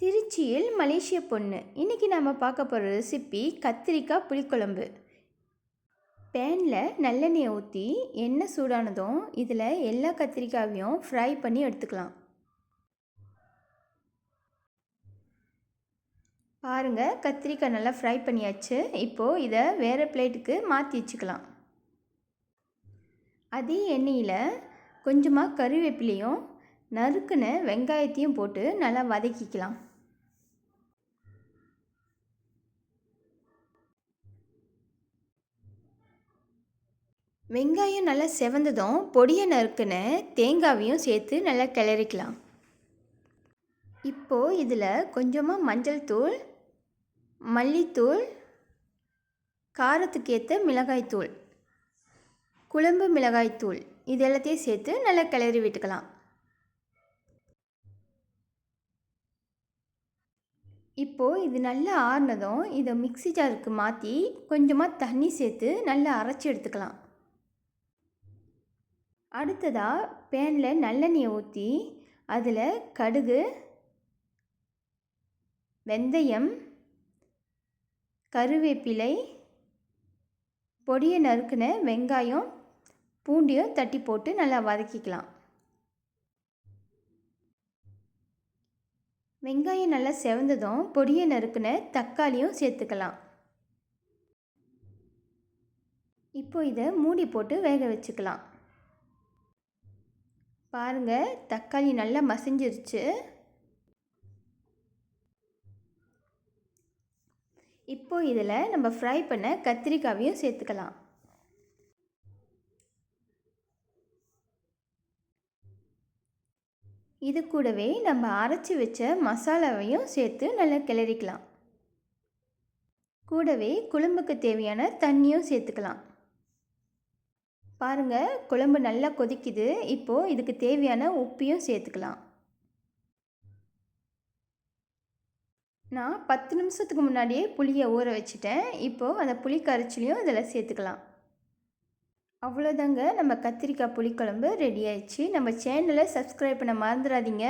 திருச்சியில் மலேசிய பொண்ணு. இன்றைக்கி நம்ம பார்க்க போகிற ரெசிபி கத்திரிக்காய் புளிக்குழம்பு. பேனில் நல்லெண்ணெயை ஊற்றி எண்ணெய் சூடானதும் இதில் எல்லா கத்திரிக்காயையும் ஃப்ரை பண்ணி எடுத்துக்கலாம். பாருங்கள் கத்திரிக்காய் நல்லா ஃப்ரை பண்ணியாச்சு. இப்போது இதை வேறு பிளேட்டுக்கு மாற்றி வச்சுக்கலாம். அதே எண்ணெயில் கொஞ்சமாக கருவேப்பிலையும் நறுக்குன வெங்காயத்தையும் போட்டு நல்லா வதக்கிக்கலாம். வெங்காயம் நல்லா செவந்ததும் பொடியை நறுக்குன தேங்காவையும் சேர்த்து நல்லா கிளறிக்கலாம். இப்போது இதில் கொஞ்சமாக மஞ்சள் தூள் மல்லித்தூள் காரத்துக்கு ஏற்ற மிளகாய்த்தூள் குழம்பு மிளகாய்த்தூள் இது எல்லாத்தையும் சேர்த்து நல்லா கிளறி விட்டுக்கலாம். இப்போது இது நல்லா ஆறுனதும் இதை மிக்சி ஜாருக்கு மாற்றி கொஞ்சமாக தண்ணி சேர்த்து நல்லா அரைச்சி எடுத்துக்கலாம். அடுத்ததாக பேனில் நல்லெண்ணெயை ஊற்றி அதில் கடுகு வெந்தயம் கருவேப்பிலை பொடியை நறுக்கின வெங்காயம் பூண்டியும் தட்டி போட்டு நல்லா வதக்கிக்கலாம். வெங்காயம் நல்லா செவந்ததும் பொடியை நறுக்கின தக்காளியும் சேர்த்துக்கலாம். இப்போ இதை மூடி போட்டு வேக வச்சுக்கலாம். பாருங்கள் தக்காளி நல்லா மசிஞ்சிருச்சு. இப்போ இதில் நம்ம ஃப்ரை பண்ண கத்திரிக்காவையும் சேர்த்துக்கலாம். இது கூடவே நம்ம அரைச்சி வச்ச மசாலாவையும் சேர்த்து நல்லா கிளறிக்கலாம். கூடவே குழம்புக்கு தேவையான தண்ணியும் சேர்த்துக்கலாம். பாருங்கள் குழம்பு நல்லா கொதிக்குது. இப்போது இதுக்கு தேவையான உப்பையும் சேர்த்துக்கலாம். நான் பத்து நிமிஷத்துக்கு முன்னாடியே புளியை ஊற வச்சுட்டேன். இப்போது அந்த புளி கரைச்சிலையும் இதில் சேர்த்துக்கலாம். அவ்வளோதாங்க. நம்ம கத்திரிக்காய் புளிக்குழம்பு ரெடி ஆயிடுச்சு. நம்ம சேனலை சப்ஸ்கிரைப் பண்ண மறந்துடாதீங்க.